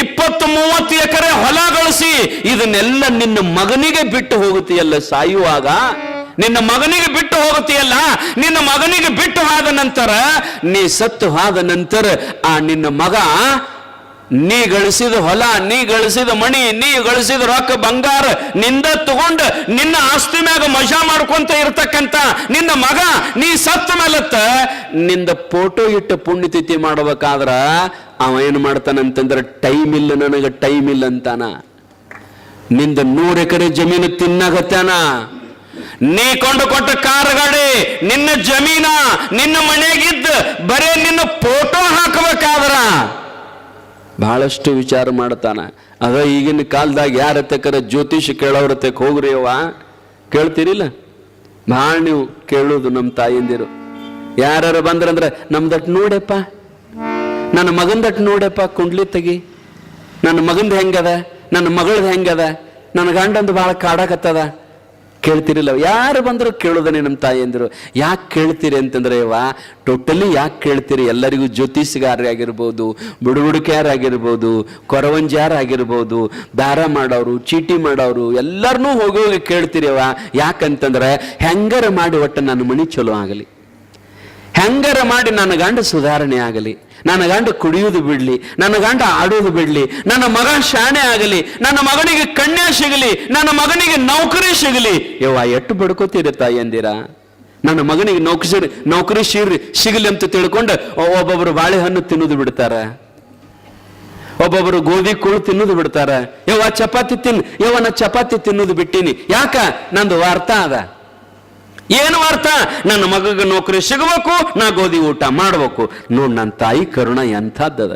ಇಪ್ಪತ್ತು ಮೂವತ್ತು ಎಕರೆ ಹೊಲ ಗಳಿಸಿ ಇದನ್ನೆಲ್ಲ ನಿನ್ನ ಮಗನಿಗೆ ಬಿಟ್ಟು ಹೋಗುತ್ತೀಯಲ್ಲ ಸಾಯುವಾಗ? ನಿನ್ನ ಮಗನಿಗೆ ಬಿಟ್ಟು ಹೋಗುತ್ತೀಯಲ್ಲ? ನಿನ್ನ ಮಗನಿಗೆ ಬಿಟ್ಟು ಹೋದ ನಂತರ, ನೀ ಸತ್ತು ಹೋದ ನಂತರ, ಆ ನಿನ್ನ ಮಗ, ನೀ ಗಳಿಸಿದ ಹೊಲ, ನೀ ಗಳಿಸಿದ ಮಣಿ, ನೀ ಗಳಿಸಿದ ರೊಕ್ಕ, ಬಂಗಾರ, ನಿಂದ ತಗೊಂಡು ನಿನ್ನ ಆಸ್ತಿ ಮ್ಯಾಗ ಮಜಾ ಮಾಡ್ಕೊಂತ ಇರ್ತಕ್ಕಂತ ನಿನ್ನ ಮಗ, ನೀ ಸತ್ತ ಮೇಲತ್ತ ನಿಂದ ಫೋಟೋ ಇಟ್ಟು ಪುಣ್ಯತಿಥಿ ಮಾಡ್ಬೇಕಾದ್ರ ಅವ ಏನು ಮಾಡ್ತಾನಂತಂದ್ರೆ, ಟೈಮ್ ಇಲ್ಲ ನನಗೆ, ಟೈಮ್ ಇಲ್ಲ ಅಂತಾನ. ನಿಂದ ನೂರು ಎಕರೆ ಜಮೀನು ತಿನ್ನಾಗತ್ತಾನ ನೀ ಕೊಂಡು ಕೊಟ್ಟ ಕಾರ್ ಗಾಡಿ ನಿನ್ನ ಜಮೀನ, ನಿನ್ನ ಮನೆಗಿದ್ದ ಬರೇ ನಿನ್ನ ಫೋಟೋ ಹಾಕಬೇಕಾದ್ರ. ಬಹಳಷ್ಟು ವಿಚಾರ ಮಾಡ್ತಾನ. ಅದ ಈಗಿನ ಕಾಲದಾಗ ಯಾರ ತಕ್ಕರ ಜ್ಯೋತಿಷ್ ಕೇಳೋರ ತಕ್ಕ ಹೋಗ್ರಿ ಅವ ಕೇಳ್ತೀರಿಲ್ಲ? ಭಾಳ ನೀವು ಕೇಳೋದು ನಮ್ಮ ತಾಯಿಂದಿರು. ಯಾರು ಬಂದ್ರಂದ್ರೆ, ನಮ್ದಟ್ ನೋಡಪ್ಪ ನನ್ನ ಮಗಂದಟ್ಟು ನೋಡಪ್ಪ, ಕುಂಡ್ಲಿ ತೆಗಿ. ನನ್ನ ಮಗಂದು ಹೆಂಗದ? ನನ್ನ ಮಗಳದ್ ಹೆಂಗದ? ನನ್ನ ಗಂಡಂದು ಭಾಳ ಕಾಡಕತ್ತದ. ಕೇಳ್ತಿರಿಲ್ಲ ಯಾರು ಬಂದರೂ ಕೇಳೋದನೆ ನಮ್ಮ ತಾಯಿಯಂದ್ರು ಯಾಕೆ ಕೇಳ್ತೀರಿ ಅಂತಂದ್ರೆ ವಾ ಟೋಟಲಿ ಯಾಕೆ ಕೇಳ್ತೀರಿ? ಎಲ್ಲರಿಗೂ ಜ್ಯೋತಿಷ್ಗಾರರಾಗಿರ್ಬೋದು ಬುಡುಬುಡುಕ್ಯಾರಾಗಿರ್ಬೋದು ಕೊರವಂಜಾರಾಗಿರ್ಬೋದು ದಾರ ಮಾಡೋರು, ಚೀಟಿ ಮಾಡೋರು ಎಲ್ಲರನ್ನೂ ಹೋಗಿ ಹೋಗಿ ವಾ ಯಾಕಂತಂದ್ರೆ, ಹೆಂಗಾರ ಮಾಡಿ ಒಟ್ಟು ನನ್ನ ಮಣಿ ಚಲೋ ಆಗಲಿ. ಹೆಂಗಾರ ಮಾಡಿ ನನ್ನ ಗಂಡ ಸುಧಾರಣೆ ಆಗಲಿ, ನನ್ನ ಗಂಡ ಕುಡಿಯುವುದು ಬಿಡಲಿ, ನನ್ನ ಗಂಡ ಆಡೋದು ಬಿಡಲಿ, ನನ್ನ ಮಗ ಶಾಣೆ ಆಗಲಿ, ನನ್ನ ಮಗನಿಗೆ ಕನ್ಯಾ ಸಿಗಲಿ, ನನ್ನ ಮಗನಿಗೆ ನೌಕರಿ ಸಿಗಲಿ. ಯವ್ವ, ಎಟ್ಟು ಬಡ್ಕೋತೀರಿ ತಾಯಿಯಂದಿರ ನನ್ನ ಮಗನಿಗೆ ನೌಕರಿ ನೌಕರಿ ಸಿಗ್ರಿ ಸಿಗಲಿ ಅಂತ ತಿಳ್ಕೊಂಡು ಒಬ್ಬೊಬ್ಬರು ಬಾಳೆಹಣ್ಣು ತಿನ್ನೋದು ಬಿಡ್ತಾರ. ಒಬ್ಬೊಬ್ಬರು ಗೋಧಿ ಕುಳು ತಿನ್ನೋದು ಬಿಡ್ತಾರ. ಯವ್ವ, ಚಪಾತಿ ತಿನ್ ಯವ್ವ ನಾ ಚಪಾತಿ ತಿನ್ನೋದು ಬಿಟ್ಟಿನಿ. ಯಾಕ? ನಂದು ಅರ್ಥ ಅದ. ಏನು ಅರ್ಥ? ನನ್ನ ಮಗಗೆ ನೌಕರಿ ಸಿಗಬೇಕು, ನಾ ಗೋಧಿ ಊಟ ಮಾಡಬೇಕು. ನೋಡು ನನ್ನ ತಾಯಿ ಕರುಣ ಎಂಥದ್ದದ?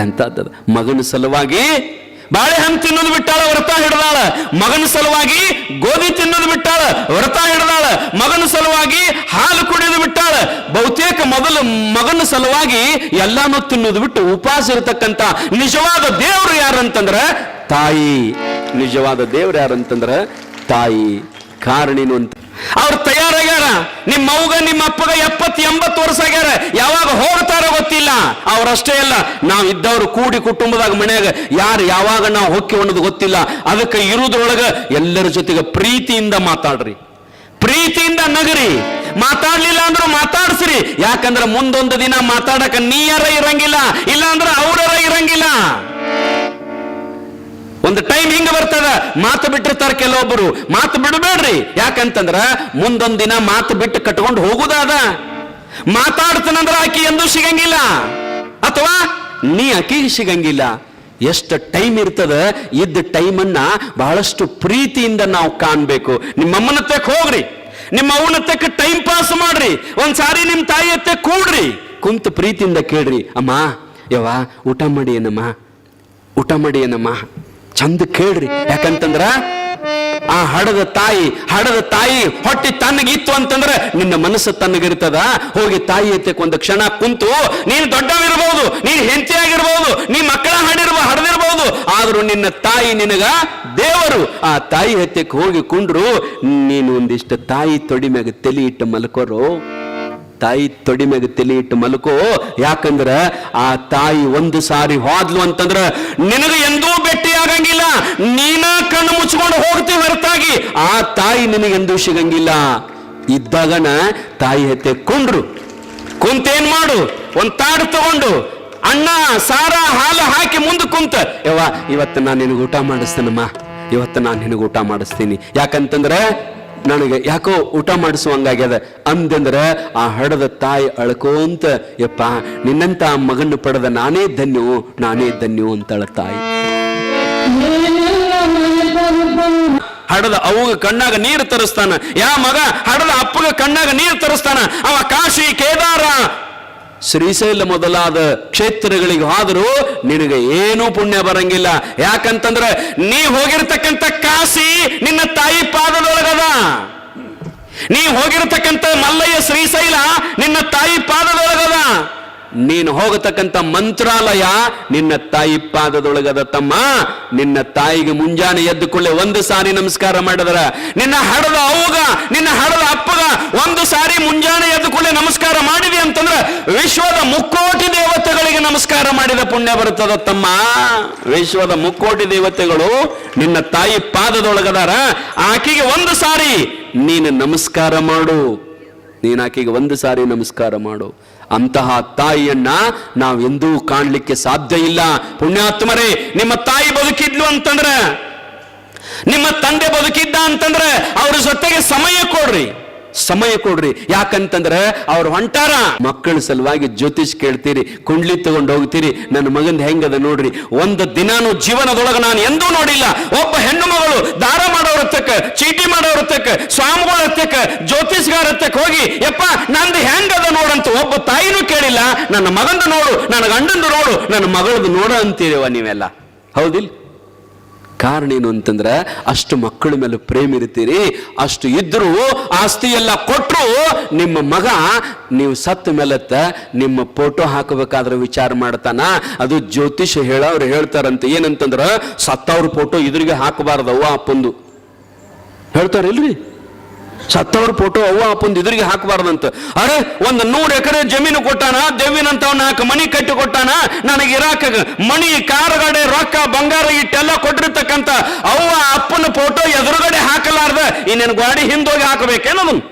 ಎಂಥದ್ದದ? ಮಗನ ಸಲುವಾಗಿ ಬಾಳೆಹಣ್ಣು ತಿನ್ನೋದು ಬಿಟ್ಟಾಳ, ವ್ರತ ಹಿಡ್ದಾಳ. ಮಗನ ಸಲುವಾಗಿ ಗೋಧಿ ತಿನ್ನೋದು ಬಿಟ್ಟಾಳ, ವ್ರತ ಹಿಡ್ದಾಳ. ಮಗನ ಸಲುವಾಗಿ ಹಾಲು ಕುಡಿಯೋದು ಬಿಟ್ಟಾಳ. ಬಹುತೇಕ ಮೊದಲು ಮಗನ ಸಲುವಾಗಿ ಎಲ್ಲಾನು ತಿನ್ನೋದು ಬಿಟ್ಟು ಉಪವಾಸ ಇರತಕ್ಕಂತ ನಿಜವಾದ ದೇವರು ಯಾರಂತಂದ್ರ? ತಾಯಿ. ನಿಜವಾದ ದೇವ್ರು ಯಾರಂತಂದ್ರ? ತಾಯಿ. ಕಾರಣಿನು ಅಂತ ಅವ್ರು ತಯಾರಾಗ್ಯಾರ. ನಿಮ್ಮ ಅವ್ಗ ನಿಮ್ಮ ಅಪ್ಪಗ ಎಪ್ಪತ್ ಎಂಬತ್ತು ವರ್ಷ ಆಗ್ಯಾರ. ಯಾವಾಗ ಹೋಗ್ತಾರ ಗೊತ್ತಿಲ್ಲ. ಅವ್ರಷ್ಟೇ ಅಲ್ಲ, ನಾವ್ ಇದ್ದವ್ರು ಕೂಡಿ ಕುಟುಂಬದಾಗ ಮನೆಯಾಗ ಯಾರು ಯಾವಾಗ ನಾವು ಹೊಕ್ಕಿ ಅನ್ನೋದು ಗೊತ್ತಿಲ್ಲ. ಅದಕ್ಕೆ ಇರುವುದ್ರೊಳಗ ಎಲ್ಲರ ಜೊತೆಗೆ ಪ್ರೀತಿಯಿಂದ ಮಾತಾಡ್ರಿ. ಪ್ರೀತಿಯಿಂದ ನಗರಿ. ಮಾತಾಡ್ಲಿಲ್ಲ ಅಂದ್ರೂ ಮಾತಾಡ್ಸ್ರಿ. ಯಾಕಂದ್ರೆ ಮುಂದೊಂದು ದಿನ ಮಾತಾಡಕ ನೀಯರ ಇರಂಗಿಲ್ಲ. ಇಲ್ಲ ಅಂದ್ರೆ ಅವರರ ಇರಂಗಿಲ್ಲ. ಒಂದು ಟೈಮ್ ಹಿಂಗ ಬರ್ತದ? ಮಾತು ಬಿಟ್ಟಿರ್ತಾರೆ ಕೆಲವೊಬ್ಬರು. ಮಾತು ಬಿಡಬೇಡ್ರಿ. ಯಾಕಂತಂದ್ರ ಮುಂದೊಂದ್ ದಿನ ಮಾತು ಬಿಟ್ಟು ಕಟ್ಕೊಂಡು ಹೋಗುದಾದ ಮಾತಾಡ್ತಾನಂದ್ರ ಆಕಿ ಎಂದೂ ಸಿಗಂಗಿಲ್ಲ. ಅಥವಾ ನೀ ಆಕಿಗೆ ಸಿಗಂಗಿಲ್ಲ. ಎಷ್ಟು ಟೈಮ್ ಇರ್ತದ? ಇದ್ದ ಟೈಮನ್ನ ಬಹಳಷ್ಟು ಪ್ರೀತಿಯಿಂದ ನಾವು ಕಾಣ್ಬೇಕು. ನಿಮ್ಮಮ್ಮನ ತೆಕ್ ಹೋಗ್ರಿ. ನಿಮ್ಮ ಅವನ ತೆಕ್ ಟೈಮ್ ಪಾಸ್ ಮಾಡ್ರಿ. ಒಂದ್ಸಾರಿ ನಿಮ್ ತಾಯಿ ಹತ್ತೆ ಕೂಡ್ರಿ. ಕುಂತು ಪ್ರೀತಿಯಿಂದ ಕೇಳ್ರಿ, ಅಮ್ಮ, ಯವ್ವ, ಊಟ ಮಾಡಿ ಏನಮ್ಮ? ಊಟ ಮಾಡಿ ಏನಮ್ಮ? ಚಂದ ಕೇಳ್ರಿ. ಯಾಕಂತಂದ್ರ ಆ ಹಡದ ತಾಯಿ ಹಡದ ತಾಯಿ ಹೊಟ್ಟಿ ತನ್ನಗಿತ್ತು ಅಂತಂದ್ರ ನಿನ್ನ ಮನಸ್ಸು ತನ್ನಗಿರ್ತದ ಹೋಗಿ ತಾಯಿ ಎತ್ತಕ್ಕೆ ಒಂದು ಕ್ಷಣ ಕುಂತು, ನೀನು ದೊಡ್ಡವಿರ್ಬೋದು ನೀನು ಹೆಂಡತಿಯಾಗಿರ್ಬೋದು ನೀ ಮಕ್ಕಳ ಹಡಿರ್ಬ ಹಡದಿರ್ಬಹುದು ಆದ್ರೂ ನಿನ್ನ ತಾಯಿ ನಿನಗ ದೇವರು. ಆ ತಾಯಿ ಹತ್ಯಕ್ಕೆ ಹೋಗಿ ಕುಂಡ್ರು ನೀನು ಒಂದಿಷ್ಟು ತಾಯಿ ತೊಡಿ ಮ್ಯಾಗ ತಲೆ ಇಟ್ಟು ಮಲ್ಕೋರು. ತಾಯಿ ತೊಡಿ ತಲೆ ಇಟ್ಟು ಮಲ್ಕೋ. ಯಾಕಂದ್ರ ಆ ತಾಯಿ ಒಂದು ಸಾರಿ ಹೋದ್ಲು ಅಂತಂದ್ರ ನಿನಗೆ ಎಂದೂ ಭೇಟಿಯಾಗಂಗಿಲ್ಲ, ನೀನ ಕಣ್ಣು ಮುಚ್ಕೊಂಡು ಹೋಗ್ತೀವಿ ಹೊರತಾಗಿ, ಆ ತಾಯಿ ನಿನಗೆಂದೂ ಸಿಗಂಗಿಲ್ಲ. ಇದ್ದಾಗನ ತಾಯಿ ಹೆತ್ತೆ ಕುಂಡ್ರು. ಕುಂತೇನ್ ಮಾಡು? ಒಂದ್ ತಾಡು ತಗೊಂಡು ಅಣ್ಣ ಸಾರ, ಹಾಲು ಹಾಕಿ ಮುಂದೆ ಕುಂತ. ಯವ್ವ, ಇವತ್ತು ನಾನು ನಿನಗೆ ಊಟ ಮಾಡಿಸ್ತೇನಮ್ಮ. ಇವತ್ತು ನಾನು ನಿನಗೆ ಊಟ ಮಾಡಿಸ್ತೀನಿ. ಯಾಕಂತಂದ್ರೆ ನನಗೆ ಯಾಕೋ ಊಟ ಮಾಡಿಸುವಂಗಾಗ್ಯದ ಅಂದಂದ್ರ, ಆ ಹಡದ ತಾಯಿ ಅಳ್ಕೋಂತ ಯಪ್ಪ, ನಿನ್ನಂತ ಮಗನ್ನು ಪಡೆದ ನಾನೇ ಧನ್ಯು ನಾನೇ ಧನ್ಯು ಅಂತಳ ತಾಯಿ. ಹಡದ ಅವಾಗ ಕಣ್ಣಾಗ ನೀರು ತರಿಸ್ತಾನ. ಯಾ ಮಗ, ಹಡದ ಅಪ್ಪಗ ಕಣ್ಣಾಗ ನೀರು ತರಿಸ್ತಾನ. ಅವ ಕಾಶಿ ಕೇದಾರ ಶ್ರೀಶೈಲ ಮೊದಲಾದ ಕ್ಷೇತ್ರಗಳಿಗೆ ಆದರೂ ನಿನಗೆ ಏನೂ ಪುಣ್ಯ ಬರಂಗಿಲ್ಲ. ಯಾಕಂತಂದ್ರೆ ನೀ ಹೋಗಿರ್ತಕ್ಕಂಥ ಕಾಶಿ ನಿನ್ನ ತಾಯಿ ಪಾದದೊಳಗದ. ನೀ ಹೋಗಿರ್ತಕ್ಕಂಥ ಮಲ್ಲಯ್ಯ ಶ್ರೀಶೈಲ ನಿನ್ನ ತಾಯಿ ಪಾದದೊಳಗದ. ನೀನು ಹೋಗತಕ್ಕಂತ ಮಂತ್ರಾಲಯ ನಿನ್ನ ತಾಯಿ ಪಾದದೊಳಗದ ತಮ್ಮ, ನಿನ್ನ ತಾಯಿಗೆ ಮುಂಜಾನೆ ಎದ್ದು ಕೊಳ್ಳೆ ಒಂದು ಸಾರಿ ನಮಸ್ಕಾರ ಮಾಡಿದ್ರ. ನಿನ್ನ ಹಡದ ಅವಗ, ನಿನ್ನ ಹಡದ ಅಪ್ಪಗ ಒಂದು ಸಾರಿ ಮುಂಜಾನೆ ಎದ್ದು ಕೊಳ್ಳೆ ನಮಸ್ಕಾರ ಮಾಡಿದೆ ಅಂತಂದ್ರೆ ವಿಶ್ವದ ಮುಕ್ಕೋಟಿ ದೇವತೆಗಳಿಗೆ ನಮಸ್ಕಾರ ಮಾಡಿದ ಪುಣ್ಯ ಬರುತ್ತದ ತಮ್ಮ. ವಿಶ್ವದ ಮುಕ್ಕೋಟಿ ದೇವತೆಗಳು ನಿನ್ನ ತಾಯಿ ಪಾದದೊಳಗದಾರ. ಆಕೆಗೆ ಒಂದು ಸಾರಿ ನೀನು ನಮಸ್ಕಾರ ಮಾಡು. ನೀನು ಆಕೆಗೆ ಒಂದು ಸಾರಿ ನಮಸ್ಕಾರ ಮಾಡು. ಅಂತಹ ತಾಯಿಯನ್ನ ನಾವೆಂದೂ ಕಾಣಲಿಕ್ಕೆ ಸಾಧ್ಯ ಇಲ್ಲ. ಪುಣ್ಯಾತ್ಮರೇ, ನಿಮ್ಮ ತಾಯಿ ಬದುಕಿದ್ಲು ಅಂತಂದ್ರೆ, ನಿಮ್ಮ ತಂದೆ ಬದುಕಿದ್ದ ಅಂತಂದ್ರೆ, ಅವ್ರ ಜೊತೆಗೆ ಸಮಯ ಕೊಡ್ರಿ. ಸಮಯ ಕೊಡ್ರಿ. ಯಾಕಂತಂದ್ರೆ ಅವ್ರು ಹೊಂಟಾರ. ಮಕ್ಕಳ ಸಲುವಾಗಿ ಜ್ಯೋತಿಷ್ ಕೇಳ್ತೀರಿ, ಕುಂಡ್ಲಿ ತಗೊಂಡು ಹೋಗ್ತೀರಿ. ನನ್ನ ಮಗಂದ ಹೆಂಗದ ನೋಡ್ರಿ. ಒಂದು ದಿನಾನು ಜೀವನದೊಳಗೆ ನಾನು ಎಂದೂ ನೋಡಿಲ್ಲ. ಒಬ್ಬ ಹೆಣ್ಣು ಮಗಳು ದಾರ ಮಾಡೋರ ತಕ್ಕ ಚೀಟಿ ಮಾಡೋರ ತಕ್ಕ ಸ್ವಾಮಿಗಳ ತಕ್ಕ ಜ್ಯೋತಿಷ್ಗಾರ ತಕ್ಕ ಹೋಗಿ, ಯಪ್ಪ, ನಂದು ಹೆಂಗದ ನೋಡಂತ ಒಬ್ಬ ತಾಯಿನೂ ಕೇಳಿಲ್ಲ. ನನ್ನ ಮಗಂದು ನೋಡು, ನನ್ನ ಗಂಡಂದು ನೋಡು, ನನ್ನ ಮಗಳದು ನೋಡು ಅಂತೀರಿವ ನೀವೆಲ್ಲ. ಹೌದಿಲ್ಲ ಕಾರಣ ಏನು ಅಂತಂದ್ರೆ ಅಷ್ಟು ಮಕ್ಕಳ ಮೇಲೆ ಪ್ರೇಮ ಇರ್ತೀರಿ ಅಷ್ಟು ಇದ್ದರೂ ಆಸ್ತಿ ಎಲ್ಲ ಕೊಟ್ಟರು ನಿಮ್ಮ ಮಗ ನೀವು ಸತ್ತ ಮೇಲತ್ತ ನಿಮ್ಮ ಫೋಟೋ ಹಾಕಬೇಕಾದ್ರೆ ವಿಚಾರ ಮಾಡ್ತಾನ. ಅದು ಜ್ಯೋತಿಷ್ ಹೇಳೋರು ಹೇಳ್ತಾರಂತ, ಏನಂತಂದ್ರೆ ಸತ್ತವ್ರ ಫೋಟೋ ಇದ್ರಿಗೆ ಹಾಕಬಾರ್ದವ್ವ ಅಪ್ಪಂದು. ಹೇಳ್ತಾರಿಲ್ರಿ? ಸತ್ತವ್ರ ಫೋಟೋ ಅವ್ವ ಅಪ್ಪಂದು ಎದುರಿಗೆ ಹಾಕಬಾರ್ದಂತ. ಅರೆ, ಒಂದು ನೂರು ಎಕರೆ ಜಮೀನು ಕೊಟ್ಟಾನ ದೇವಿನಂತ ನಾಲ್ಕು ಮನಿ ಕಟ್ಟಿ ಕೊಟ್ಟಾನ, ನನಗೆ ಇರಾಕ ಮಣಿ ಕಾರುಗಡೆ, ರೊಕ್ಕ, ಬಂಗಾರ ಇಟ್ಟೆಲ್ಲ ಕೊಟ್ಟಿರ್ತಕ್ಕಂತ ಅವ್ವ ಅಪ್ಪನ ಫೋಟೋ ಎದುರುಗಡೆ ಹಾಕಲಾರ್ದ, ಇನ್ನೇನು ಗಾಡಿ ಹಿಂದೋಗಿ ಹಾಕಬೇಕೇನದನ್ನು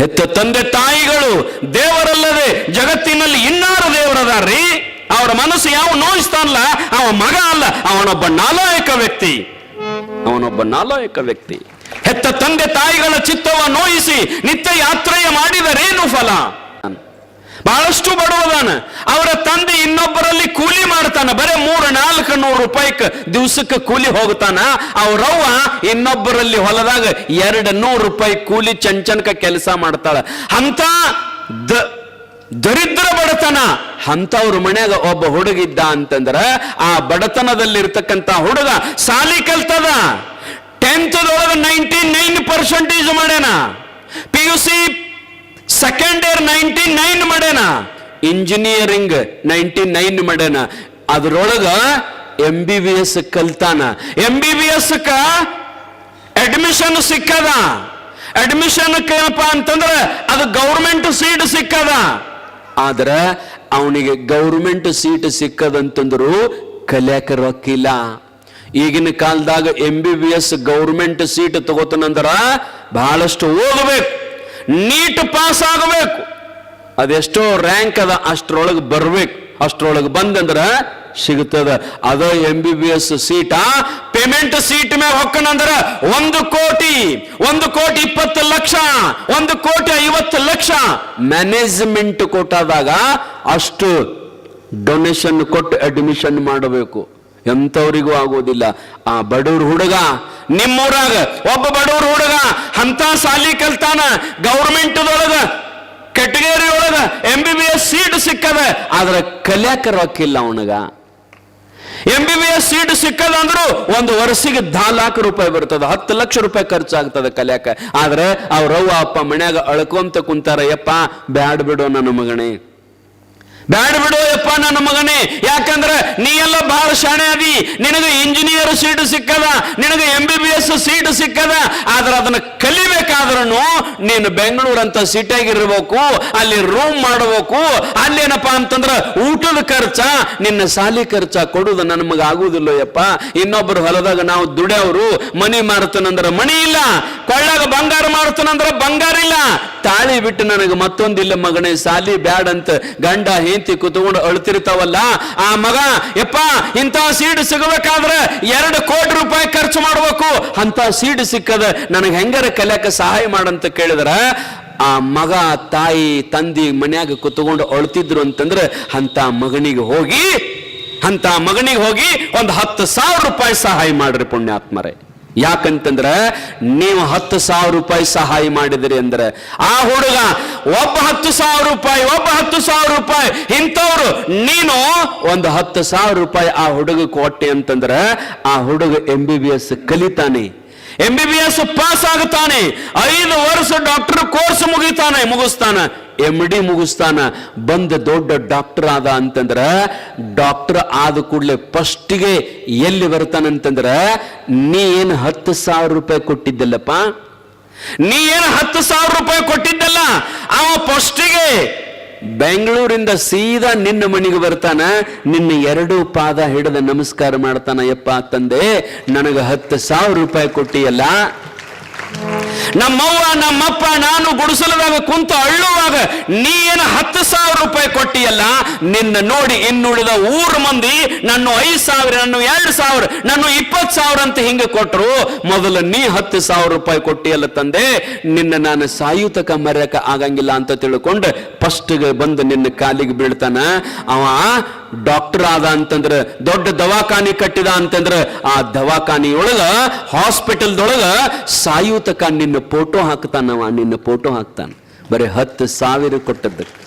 ಹೆತ್ತ ತಂದೆ ತಾಯಿಗಳು ದೇವರಲ್ಲದೆ ಜಗತ್ತಿನಲ್ಲಿ ಇನ್ನಾರು ದೇವರದಾರ್ರಿ? ಅವರ ಮನಸ್ಸು ಯಾವ ನೋಯಿಸ್ತಾನಲ್ಲ, ಅವ ಮಗ ಅಲ್ಲ, ಅವನೊಬ್ಬ ನಾಲಾಯಕ ವ್ಯಕ್ತಿ. ಅವನೊಬ್ಬ ನಾಲಾಯಕ ವ್ಯಕ್ತಿ. ಹೆತ್ತ ತಂದೆ ತಾಯಿಗಳ ಚಿತ್ತವ ನೋಯಿಸಿ ನಿತ್ಯ ಯಾತ್ರೆಯ ಮಾಡಿದರೇನು ಫಲ? ಬಹಳಷ್ಟು ಬಡವದಾನ. ಅವರ ತಂದೆ ಇನ್ನೊಬ್ಬರಲ್ಲಿ ಕೂಲಿ ಮಾಡ್ತಾನ. ಬರೇ ಮೂರು, ನಾಲ್ಕು ನೂರು ರೂಪಾಯಿಗೆ ದಿವ್ಸಕ್ಕೆ ಕೂಲಿ ಹೋಗ್ತಾನ. ಅವರವ್ವ ಇನ್ನೊಬ್ಬರಲ್ಲಿ ಹೊಲದಾಗ ಎರಡು ನೂರು ರೂಪಾಯಿ ಕೂಲಿ ಚಂಚನಕ ಕೆಲಸ ಮಾಡ್ತಾಳ. ಅಂತ ದ, ದರಿದ್ರ ಬಡತನ. ಅಂತವ್ರ ಮನ್ಯಾಗ ಒಬ್ಬ ಹುಡುಗಿದ್ದ ಅಂತಂದ್ರ ಆ ಬಡತನದಲ್ಲಿರ್ತಕ್ಕಂಥ ಹುಡುಗ ಸಾಲಿ ಕಲ್ತದ. ಟೆಂತ್ ಒಳಗೆ ನೈಂಟಿ ನೈನ್ ಪರ್ಸೆಂಟೇಜ್ ಮಾಡ್ಯಾನ? P U C second year ninety nine ಮಾಡ್ಯಾನ? ಇಂಜಿನಿಯರಿಂಗ್ ನೈಂಟಿ ನೈನ್ ಮಾಡ್ಯಾನ. ಅದ್ರೊಳಗ M B B S ಕಲ್ತಾನ. M B B S admission ಸಿಕ್ಕದ. Admission ಕೇಳಪ್ಪ ಅಂತಂದ್ರೆ ಅದು ಗೌರ್ಮೆಂಟ್ ಸೀಟ್ ಸಿಕ್ಕದ. ಆದ್ರ ಅವನಿಗೆ ಗೌರ್ಮೆಂಟ್ ಸೀಟ್ ಸಿಕ್ಕದಂತಂದ್ರು ಕಲಿಯಾಕ ರೊಕ್ಕಿಲ್ಲ ಈಗಿನ ಕಾಲದಾಗ M B B S government seat ತಗೋತಾನಂದ್ರ ಬಹಳಷ್ಟು ಓದಬೇಕು, ನೀಟ್ ಪಾಸ್ ಆಗಬೇಕು. ಅದೆಷ್ಟೋ ರ್ಯಾಂಕ್ ಅದ, ಅಷ್ಟ್ರೊಳಗೆ ಬರ್ಬೇಕು. ಅಷ್ಟರೊಳಗೆ ಬಂದಂದ್ರ ಸಿಗುತ್ತದ ಅದ M B B S seat payment seat ಮ್ಯಾಗ ಹೊಕ್ಕನಂದ್ರ ಒಂದು ಕೋಟಿ ಒಂದು ಕೋಟಿ ಇಪ್ಪತ್ತು ಲಕ್ಷ, ಒಂದು ಕೋಟಿ ಐವತ್ತು ಲಕ್ಷ. ಮ್ಯಾನೇಜ್ಮೆಂಟ್ ಕೊಟ್ಟಾದಾಗ ಅಷ್ಟು ಡೊನೇಷನ್ ಕೊಟ್ಟು ಅಡ್ಮಿಷನ್ ಮಾಡಬೇಕು. ಎಂಥವ್ರಿಗೂ ಆಗೋದಿಲ್ಲ. ಆ ಬಡವ್ರ ಹುಡುಗ, ನಿಮ್ಮೂರಾಗ ಒಬ್ಬ ಬಡವ್ರ ಹುಡುಗ ಅಂತ ಸಾಲಿ ಕಲ್ತಾನ ಗೌರ್ಮೆಂಟ್ದೊಳಗ ಕೆಟಗರಿ ಒಳಗ M B B S seat ಸಿಕ್ಕದ, ಆದ್ರೆ ಕಲ್ಯಾಕ ರೊಕ್ಕಿಲ್ಲ ಅವನಗ. M B B S seat ಸಿಕ್ಕದ ಅಂದ್ರು ಒಂದು ವರ್ಷಿಗೆ ದಾ ಲಾಖ ರೂಪಾಯಿ ಬರ್ತದೆ, ಹತ್ತು ಲಕ್ಷ ರೂಪಾಯಿ ಖರ್ಚಾಗ್ತದೆ ಕಲ್ಯಾಕ. ಆದ್ರೆ ಅವ್ರವ್ವ ಅಪ್ಪ ಮನ್ಯಾಗ ಅಳ್ಕೊಂತ ಕುಂತಾರ ಯಪ್ಪ ಬ್ಯಾಡ್ ಬಿಡೋಣ ನನ್ನ ಮಗನೇ. ಬ್ಯಾಡ ಬಿಡು ಯಪ್ಪ ನನ್ನ ಮಗನೇ. ಯಾಕಂದ್ರೆ ನೀ ಎಲ್ಲ ಬಹಳ ಶಾಣೆ ಅದಿ. ನಿನಗೆ ಇಂಜಿನಿಯರ್ ಸೀಟ್ ಸಿಕ್ಕದ, ನಿನಗೆ M B B S seat ಸಿಕ್ಕದ. ಆದ್ರೆ ಅದನ್ನ ಕಲಿಬೇಕಾದ್ರೂ ನೀನು ಬೆಂಗಳೂರು ಅಂತ ಸಿಟಿಯಾಗಿರ್ಬೇಕು ಅಲ್ಲಿ ರೂಮ್ ಮಾಡಬೇಕು. ಅಲ್ಲೇನಪ್ಪ ಅಂತಂದ್ರ ಊಟದ ಖರ್ಚ, ನಿನ್ನ ಸಾಲಿ ಖರ್ಚ ಕೊಡುದು ನನ್ನ ಮಗ ಆಗುದಿಲ್ಲ ಯಪ್ಪ ಇನ್ನೊಬ್ಬರು ಹೊಲದಾಗ ನಾವು ದುಡಿಯವರು, ಮನಿ ಮಾರತನಂದ್ರ ಮನಿ ಇಲ್ಲ. ಕೊಳ್ಳಾಗ ಬಂಗಾರ ಮಾರುತ್ತಾನಂದ್ರ ಬಂಗಾರ ಇಲ್ಲ. ತಾಳಿ ಬಿಟ್ಟು ನನಗೆ ಮತ್ತೊಂದಿಲ್ಲ ಮಗನೇ, ಸಾಲಿ ಬ್ಯಾಡ್ ಅಂತ ಗಂಡ ಹೆಂಡತಿ ಕುತ್ಕೊಂಡು ಅಳ್ತಿರ್ತಾವಲ್ಲ, ಆ ಮಗ, ಯಪ್ಪ, ಇಂಥ ಸೀಡ್ ಸಿಗಬೇಕಾದ್ರೆ ಎರಡು ಕೋಟಿ ರೂಪಾಯಿ ಖರ್ಚು ಮಾಡ್ಬೇಕು. ಅಂತ ಸೀಡ್ ಸಿಕ್ಕದ ನನಗೆ ಹೆಂಗಾರ ಕಲಿಯಕ ಸಹಾಯ ಮಾಡಂತ ಕೇಳಿದ್ರ, ಆ ಮಗ, ತಾಯಿ, ತಂದಿ ಮನ್ಯಾಗ ಕುತ್ಕೊಂಡು ಅಳ್ತಿದ್ರು ಅಂತಂದ್ರೆ ಅಂತ ಮಗನಿಗೆ ಹೋಗಿ ಅಂತ ಮಗನಿಗೆ ಹೋಗಿ ಒಂದು ಹತ್ತು ಸಾವಿರ ರೂಪಾಯಿ ಸಹಾಯ ಮಾಡ್ರಿ ಪುಣ್ಯಾತ್ಮರೇ. ಯಾಕಂತಂದ್ರ ನೀವು ಹತ್ತು ಸಾವಿರ ರೂಪಾಯಿ ಸಹಾಯ ಮಾಡಿದ್ರಿ ಅಂದ್ರೆ, ಆ ಹುಡುಗ ಒಬ್ಬ ಹತ್ತು ಸಾವಿರ ರೂಪಾಯಿ, ಒಬ್ಬ ಹತ್ತು ಸಾವಿರ ರೂಪಾಯಿ, ಇಂಥವ್ರು, ನೀನು ಒಂದು ಹತ್ತು ಸಾವಿರ ರೂಪಾಯಿ ಆ ಹುಡುಗ ಕೊಟ್ಟೆ ಅಂತಂದ್ರೆ, ಆ ಹುಡುಗ M B B S ಕಲಿತಾನೆ. M B B S pass ಆಗುತ್ತಾನೆ. ಐದು ವರ್ಷ ಡಾಕ್ಟರ್ ಕೋರ್ಸ್ ಮುಗಿತಾನೆ, ಮುಗಿಸ್ತಾನೆ. ಎಂ ಡಿ ಮುಗಿಸ್ತಾನ. ಬಂದ ದೊಡ್ಡ ಡಾಕ್ಟರ್ ಆದ ಅಂತಂದ್ರ, ಡಾಕ್ಟರ್ ಆದ ಕೂಡಲೇ ಫಸ್ಟಿಗೆ ಎಲ್ಲಿ ಬರ್ತಾನಂತಂದ್ರ ನೀ ಏನು ಹತ್ತು ಸಾವಿರ ರೂಪಾಯಿ ಕೊಟ್ಟಿದ್ದಲ್ಲಪ್ಪ? ನೀ ಏನು ಹತ್ತು ಸಾವಿರ ರೂಪಾಯಿ ಕೊಟ್ಟಿದ್ದಲ್ಲ? ಆ ಫಸ್ಟಿಗೆ ಬೆಂಗಳೂರಿಂದ ಸೀದಾ ನಿನ್ನ ಮನೆಗೆ ಬರ್ತಾನ. ನಿನ್ನ ಎರಡು ಪಾದ ಹಿಡಿದ ನಮಸ್ಕಾರ ಮಾಡ್ತಾನ ಯಪ್ಪ ತಂದೆ, ನನಗೆ ಹತ್ತು ಸಾವಿರ ರೂಪಾಯಿ ಕೊಟ್ಟಿಯಲ್ಲ? ನಮ್ಮವ್ವ, ನಮ್ಮಪ್ಪ, ನಾನು ಗುಡಿಸಲದಾಗ ಕುಂತು ಅಳ್ಳುವಾಗ ನೀ ಏನು ಹತ್ತು ಸಾವಿರ ರೂಪಾಯಿ ಕೊಟ್ಟಿಯಲ್ಲ, ನಿನ್ನ ನೋಡಿ ಇನ್ನುಳಿದ ಊರು ಮಂದಿ ನನ್ನ ಐದು ಸಾವಿರ, ನನ್ನ ಎರಡು ಸಾವಿರ, ನನ್ನ ಇಪ್ಪತ್ತು ಸಾವಿರ ಅಂತ ಹಿಂಗೆ ಕೊಟ್ಟರು ಮೊದಲು ನೀ ಹತ್ತು ಸಾವಿರ ರೂಪಾಯಿ ಕೊಟ್ಟಿಯಲ್ಲ ತಂದೆ, ನಿನ್ನ ನಾನು ಸಾಯುತಕ ಮರ್ಯಕ ಆಗಂಗಿಲ್ಲ ಅಂತ ತಿಳ್ಕೊಂಡು ಫಸ್ಟ್ಗೆ ಬಂದು ನಿನ್ನ ಕಾಲಿಗೆ ಬೀಳ್ತಾನ. ಅವ ಡಾಕ್ಟರ್ ಆದ ಅಂತಂದ್ರ, ದೊಡ್ಡ ದವಾಖಾನೆ ಕಟ್ಟಿದ ಅಂತಂದ್ರ, ಆ ದವಾಖಾನಿಯೊಳಗ, ಹಾಸ್ಪಿಟಲ್ದೊಳಗ ಸಾಯುತಕ ನಿನ್ನ ಫೋಟೋ ಹಾಕ್ತಾನವ, ನಿನ್ನ ಫೋಟೋ ಹಾಕ್ತಾನ. ಬರೀ ಹತ್ತು ಸಾವಿರ ಕೊಟ್ಟದ್ದಕ್ಕೆ